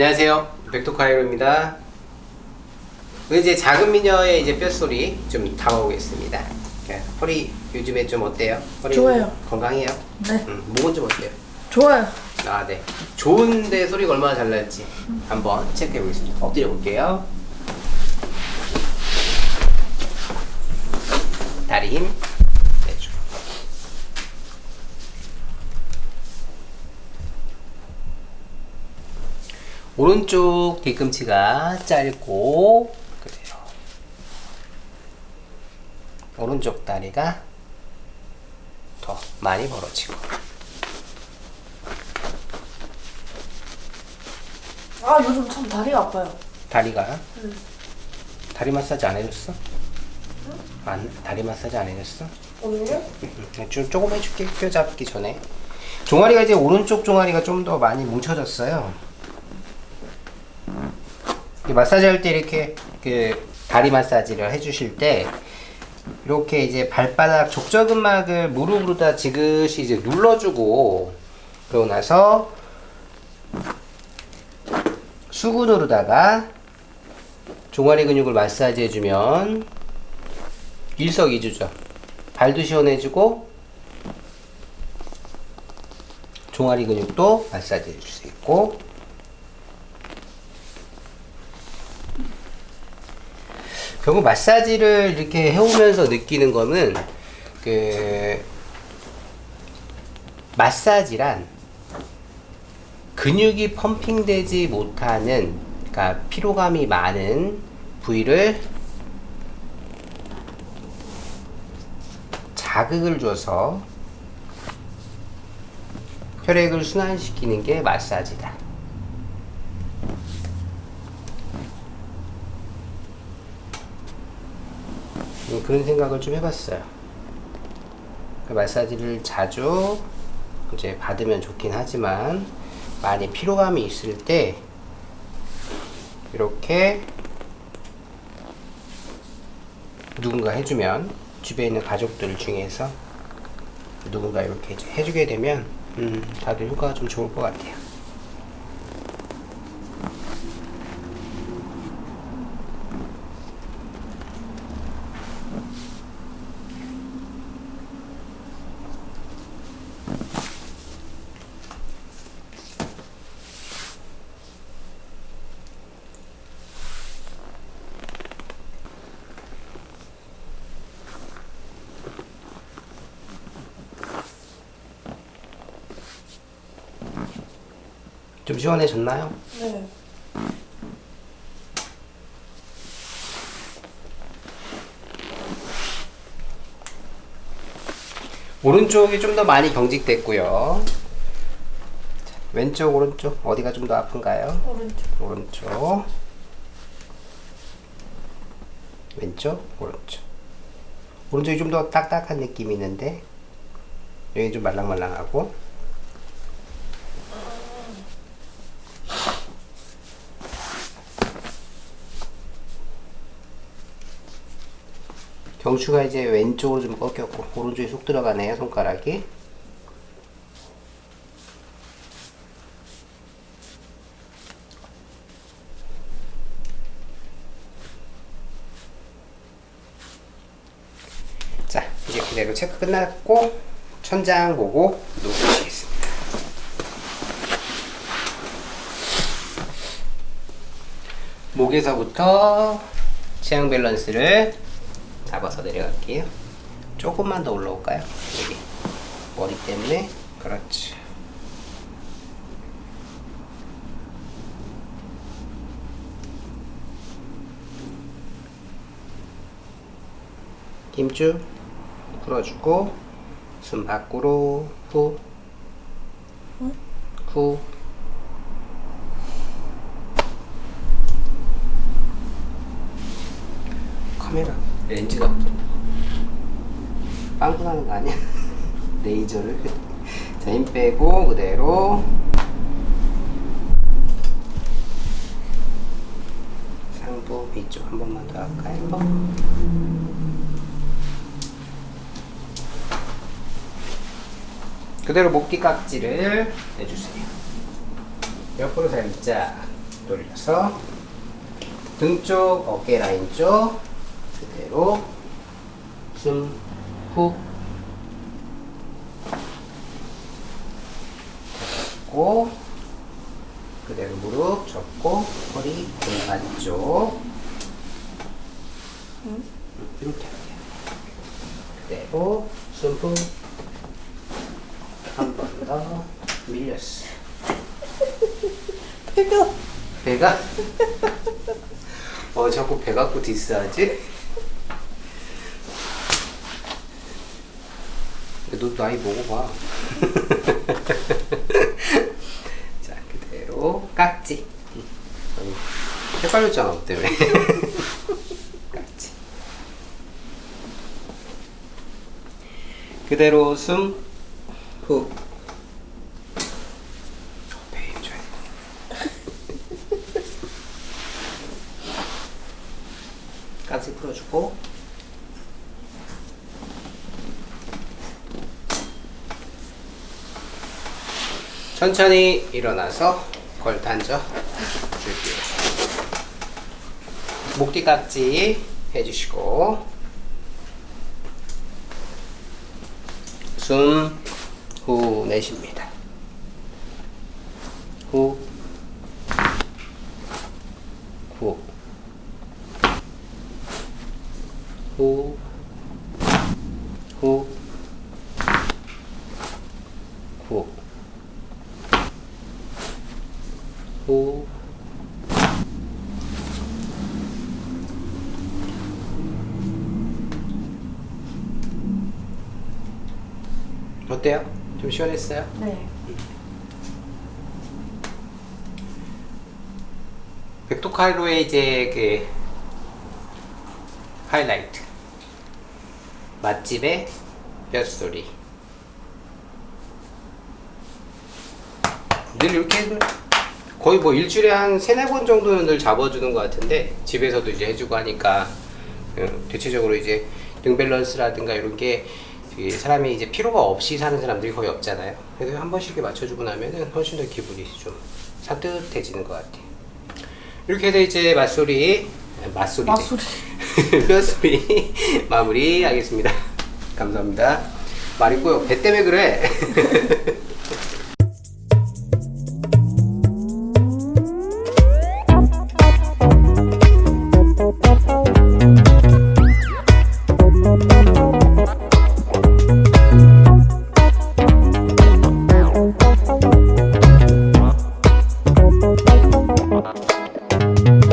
안녕하세요. 백도카이로입니다. 이제 작은 미녀의 이제 뼛소리 좀 담아보겠습니다. 자, 허리 요즘에 좀 어때요? 허리 좋아요. 건강해요? 네, 음, 목은 좀 어때요? 좋아요. 아, 네. 좋은데 소리가 얼마나 잘 날지 한번 체크해 보겠습니다. 엎드려 볼게요. 다리 힘 내주고. 오른쪽 뒤꿈치가 짧고 그래요. 오른쪽 다리가 더 많이 벌어지고. 아, 요즘 참 다리가 아파요. 다리가 응. 다리 마사지 안 해줬어? 안 다리 마사지 안 해줬어? 좀 조금 해줄게 뼈 잡기 전에 종아리가 이제 오른쪽 종아리가 좀 더 많이 뭉쳐졌어요. 이 마사지 할 때 이렇게 그 다리 마사지를 해주실 때 이렇게 이제 발바닥 족저근막을 무릎으로다 지그시 이제 눌러주고 그러고 나서 수근으로다가 종아리 근육을 마사지 해주면 일석이조죠. 발도 시원해지고 종아리 근육도 마사지 해줄 수 있고 결국 마사지를 이렇게 해오면서 느끼는 거는 그 마사지란 근육이 펌핑되지 못하는 그러니까 피로감이 많은 부위를 자극을 줘서 혈액을 순환시키는 게 마사지다. 음, 그런 생각을 좀 해봤어요. 그 마사지를 자주 이제 받으면 좋긴 하지만 많이 피로감이 있을 때 이렇게 누군가 해주면 주변에 있는 가족들 중에서 누군가 이렇게 해주게 되면 음, 다들 효과가 좀 좋을 것 같아요. 좀 시원해졌나요? 네. 오른쪽이 좀 더 많이 경직됐고요. 자, 왼쪽 오른쪽 어디가 좀 더 아픈가요? 오른쪽. 오른쪽 왼쪽 오른쪽 오른쪽이 좀 더 딱딱한 느낌이 있는데 여기 좀 말랑말랑하고 경추가 이제 왼쪽으로 좀 꺾였고 오른쪽에 쏙 들어가네요 손가락이. 자 이제 그대로 체크 끝났고 천장 보고 누워주시겠습니다. 목에서부터 체형 밸런스를 잡아서 내려갈게요. 조금만 더 올라올까요? 여기. 머리 때문에? 그렇지. 힘쭉 풀어주고 숨 밖으로 후? 후. 카메라 렌즈가 빵꾸 나는 거 아니야? 레이저를 자 힘 빼고 그대로 상부 위쪽 한 번만 더 할까요? 그대로 목뒤 깍지를 내주세요. 옆으로 살짝 돌려서 등 쪽, 어깨 라인 쪽 그대로 숨 후. 고 그대로 무릎 접고 허리 등 안쪽. 이렇게. 그대로 숨후 한번 더 밀렸어. 배가. 배가? 어 자꾸 배 갖고 디스하지? 너 나이 먹어봐 자 그대로 깍지 응. 아니, 헷갈렸잖아 너 때문에. 깍지 그대로 숨 후. 깍지 풀어주고. 천천히 일어나서 걸 단져 줄게요. 목뒤 깍지 해주시고 숨 후 내쉽니다. 후 후. 후, 후, 후, 후. 어때요? 좀 시원했어요? 네. 백도카이로의 이제 그 하이라이트 맛집의 뼛소리 늘 이렇게 거의 뭐 일주일에 한 세네 번 정도는 늘 잡아주는 것 같은데 집에서도 이제 해주고 하니까 음, 대체적으로 이제 등 밸런스라든가 이런 게그 사람이 이제 피로가 없이 사는 사람들이 거의 없잖아요. 그래서 한 번씩 맞춰주고 나면은 훨씬 더 기분이 좀 산뜻해지는 것 같아요. 이렇게 해서 이제 맛소리 맛소리 맛소리. 뼈소리 마무리하겠습니다. 감사합니다. 말이 꼬여. 배 때문에 그래.